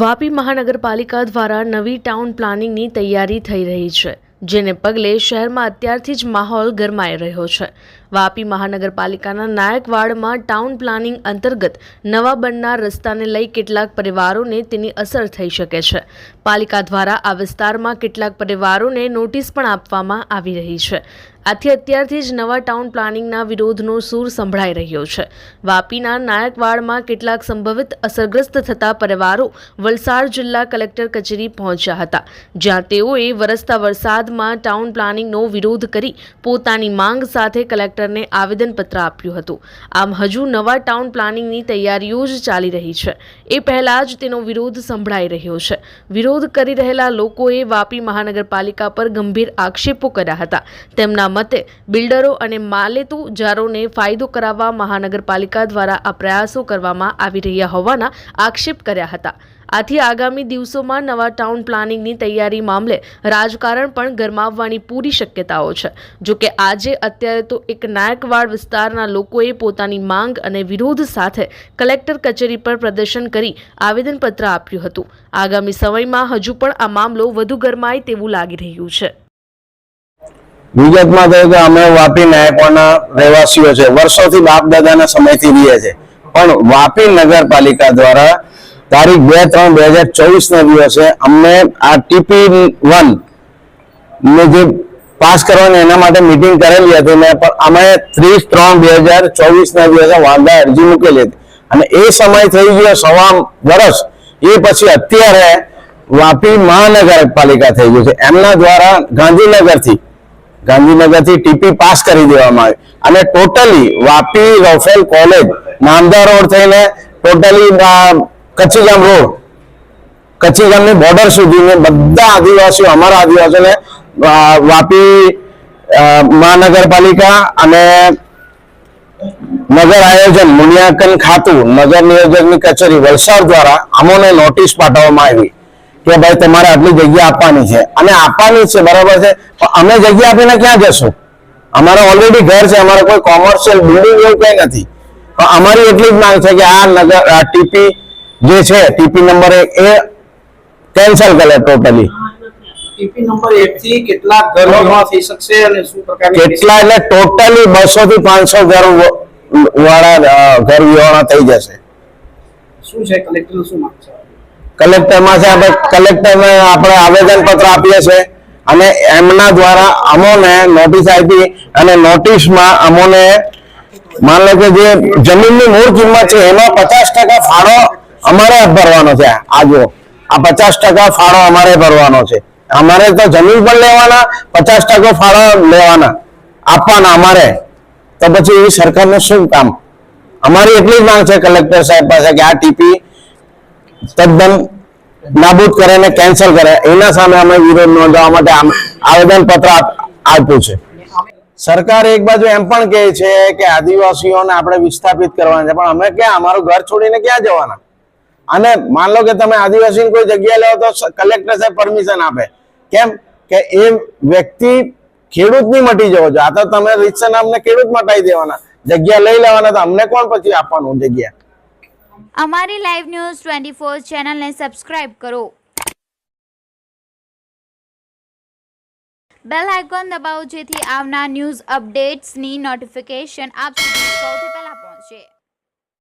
વાપી મહાનગરપાલિકા દ્વારા નવી ટાઉન પ્લાનિંગની તૈયારી થઈ રહી છે, જેને પગલે શહેરમાં અત્યારથી જ માહોલ ગરમાઈ રહ્યો છે. વાપી મહાનગરપાલિકાના નાયકવાડમાં ટાઉન પ્લાનિંગ અંતર્ગત નવા બનનાર રસ્તાને લઈ કેટલાક પરિવારોને તેની અસર થઈ શકે છે. પાલિકા દ્વારા આ વિસ્તારમાં કેટલાક પરિવારોને નોટિસ પણ આપવામાં આવી રહી છે. આથી અત્યારથી જ નવા ટાઉન પ્લાનિંગના વિરોધનો સૂર સંભળાઈ રહ્યો છે. વાપીના નાયકવાડમાં કેટલાક સંભવિત અસરગ્રસ્ત થતા પરિવારો વલસાડ જિલ્લા કલેક્ટર કચેરી પહોંચ્યા હતા, જ્યાં તેઓએ વરસતા વરસાદમાં ટાઉન પ્લાનિંગનો વિરોધ કરી પોતાની માંગ સાથે કલેક્ટરને આવેદનપત્ર આપ્યું હતું. આમ હજુ નવા ટાઉન પ્લાનિંગની તૈયારીઓ જ ચાલી રહી છે. એ પહેલાં જ તેનો વિરોધ સંભળાઈ રહ્યો છે. વિરોધ કરી રહેલા લોકોએ વાપી મહાનગરપાલિકા પર ગંભીર આક્ષેપો કર્યા હતા. તેમના મતે, બિલ્ડરો અને માલેતુજારોને ફાયદો કરાવવા મહાનગરપાલિકા દ્વારા આ પ્રયાસો કરવામાં આવી રહ્યા હોવાના આક્ષેપ કર્યા હતા. આથી આગામી દિવસોમાં નવા ટાઉન પ્લાનિંગની તૈયારી મામલે રાજકારણ પણ ગરમાવવાની પૂરી શક્યતાઓ છે. જો કે આજે અત્યારે તો એક નાયકવાડ વિસ્તારના લોકોએ પોતાની માંગ અને વિરોધ સાથે કલેક્ટર કચેરી પર પ્રદર્શન કરી આવેદનપત્ર આપ્યું હતું. આગામી સમયમાં હજુ પણ આ મામલો વધુ ગરમાય તેવું લાગી રહ્યું છે. વિગતમાં કહ્યું કે અમે વાપી નાયકોના રહેવાસીઓ છે. વર્ષોથી બાપ દાદાના સમયથી રહીએ છે પણ વાપી નગરપાલિકા દ્વારા તારીખ બે ત્રણ બે હજાર ચોવીસ ના દિવસે અમને આ ટીપી વન ને જે પાસ કરવાની એના માટે મીટિંગ કરેલી હતી ને, પણ અમે ત્રીસ ત્રણ બે હજાર ચોવીસ ના દિવસે વાંધા અરજી મૂકેલી હતી. અને એ સમય થઈ ગયો સવા વર્ષ એ પછી અત્યારે વાપી મહાનગરપાલિકા થઈ ગયું છે. એમના દ્વારા ગાંધીનગરથી ગાંધીનગરથી ટીપી પાસ કરી દેવામાં આવી. અને ટોટલી વાપી રફેલ કોલેજ નામદા રોડ થઈને ટોટલી કચ્છીગામ રોડ. કચ્છીગામની બોર્ડર સુધીને બધા આદિવાસીઓ, અમારા આદિવાસીઓને વાપી મહાનગરપાલિકા અને નગર આયોજન મૂલ્યાંકન ખાતું, નગર નિયોજકની કચેરી, વલસાડ દ્વારા અમોને નોટિસ પાઠવવામાં આવી કે ભાઈ તમારે આટલી જગ્યા આપવાની છે. અને આપવાની છે, બરાબર છે? પણ અમે જગ્યા આપીને ક્યાં જશું? અમારે ઓલરેડી ઘર છે, અમારે કોઈ કોમર્શિયલ બિલ્ડિંગ એવું કઈ નથી. પણ અમારી એટલી જ માંગ છે કે આ નગર ટીપી જે છે ટીપી નંબર એક એ કેન્સલ કરે ટોટલી ટીપી નંબર કેટલા ઘર વિહોણા થઈ શકશે અને શું પ્રકારની કેટલા એટલે ટોટલી બસો થી પાંચસો ઘર વાળા ઘર વિહોણા થઈ જશે. શું છે કલેક્ટર શું માંગ છે? કલેક્ટરમાં છે આપણે કલેક્ટરને આપણે આવેદન પત્ર આપીએ છે અને એમના દ્વારા અમોને નોટિસ આપી અને નોટિસમાં અમોને માન લો કે જે જમીનની મૂળ કિંમત છે એમાં પચાસ ટકા ફાળો અમારે ભરવાનો છે. આ જો આ પચાસ ટકા ફાળો અમારે ભરવાનો છે. અમારે તો જમીન પણ લેવાના, પચાસ ટકા ફાળો લેવાના, આપવાના અમારે. તો પછી એ સરકારનું શું કામ? અમારી એટલી જ માંગ છે કલેક્ટર સાહેબ પાસે કે આ ટીપી તદ્દન નાબૂદ કરે ને કેન્સલ કરે. એના સામે અમે વિરોધ નોંધવા માટે આવેદન પત્ર આપ્યું છે. સરકાર એક બાજુ એમ પણ કહે છે કે આદિવાસીઓને આપણે વિસ્થાપિત કરવાના છે. પણ અમે ક્યાં? અમારું ઘર છોડીને ક્યાં જવાના? અને માન લો કે તમે આદિવાસીની કોઈ જગ્યા લેવો તો કલેક્ટર સાહેબ પરમિશન આપે. કેમ? કે એ વ્યક્તિ ખેડૂતની મટી જવો જોઈએ. આ તો તમે રીતસર અમને ખેડૂત મટાઈ દેવાના. જગ્યા લઈ લેવાના તો અમને કોણ પછી આપવાનું જગ્યા? અમારી લાઈવ ન્યૂઝ ટ્વેન્ટી ફોર ચેનલને સબસ્ક્રાઇબ કરો. બેલ આઇકોન દબાવો જેથી આવનાર ન્યૂઝ અપડેટ્સની નોટિફિકેશન આપ સુધી સૌથી પહેલા પહોંચે.